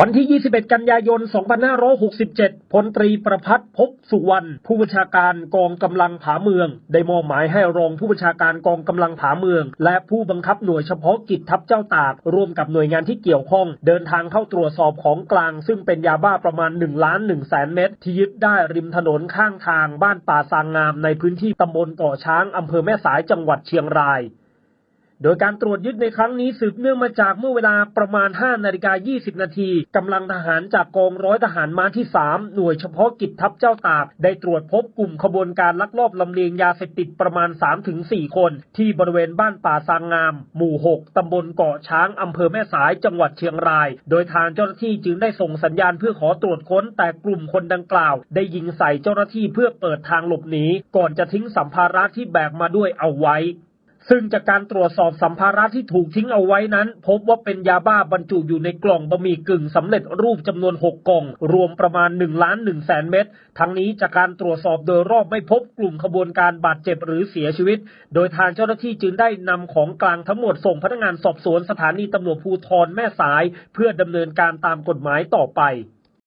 วันที่ 21 กันยายน 2567 พลตรีประพัฒน์พบสุวรรณ ผู้บัญชาการกองกำลังผาเมือง ได้มอบหมายให้รองผู้บัญชาการกองกำลังผาเมือง และผู้บังคับหน่วยเฉพาะกิจทัพเจ้าตาก ร่วมกับหน่วยงานที่เกี่ยวข้อง เดินทางเข้าตรวจสอบของกลาง ซึ่งเป็นยาบ้าประมาณ1ล้าน1แสนเม็ดที่ยึดได้ริมถนนข้างทางบ้านป่าซางงามในพื้นที่ตำบลกาะช้างอำเภอแม่สายจังหวัดเชียงราย โดยการตรวจยึดในครั้งนี้สืบเนื่องมาจากเมื่อเวลาประมาณ 5 นาฬิกา 20 นาทีกำลังทหารจากกองร้อยทหารม้าที่ 3 หน่วยเฉพาะกิจทัพเจ้าตาก ได้ตรวจพบกลุ่มขบวนการลักลอบลำเลียงยาเสพติดประมาณ 3-4 คน ที่บริเวณบ้านป่าซางงาม หมู่ 6 ตำบลเกาะช้างอำเภอแม่สายจังหวัดเชียงราย โดยทางเจ้าหน้าที่จึงได้ส่งสัญญาณเพื่อขอตรวจค้น แต่กลุ่มคนดังกล่าว ได้ยิงใส่เจ้าหน้าที่เพื่อเปิดทางหลบหนีก่อนจะทิ้งสัมภาระที่แบกมาด้วยเอาไว้ ซึ่งจากการตรวจสอบสัมภาระที่ถูกทิ้งเอาไว้นั้น พบว่าเป็นยาบ้าบรรจุอยู่ในกล่องบะหมี่กึ่งสำเร็จรูปจำนวน 6 กล่อง รวมประมาณ1ล้าน1แสนเม็ดทั้งนี้จากการตรวจสอบโดยรอบไม่พบกลุ่มขบวนการบาดเจ็บหรือเสียชีวิต โดยทางเจ้าหน้าที่จึงได้นำของกลางทั้งหมดส่งพนักงานสอบสวนสถานีตำรวจภูธรแม่สาย เพื่อดำเนินการตามกฎหมายต่อไป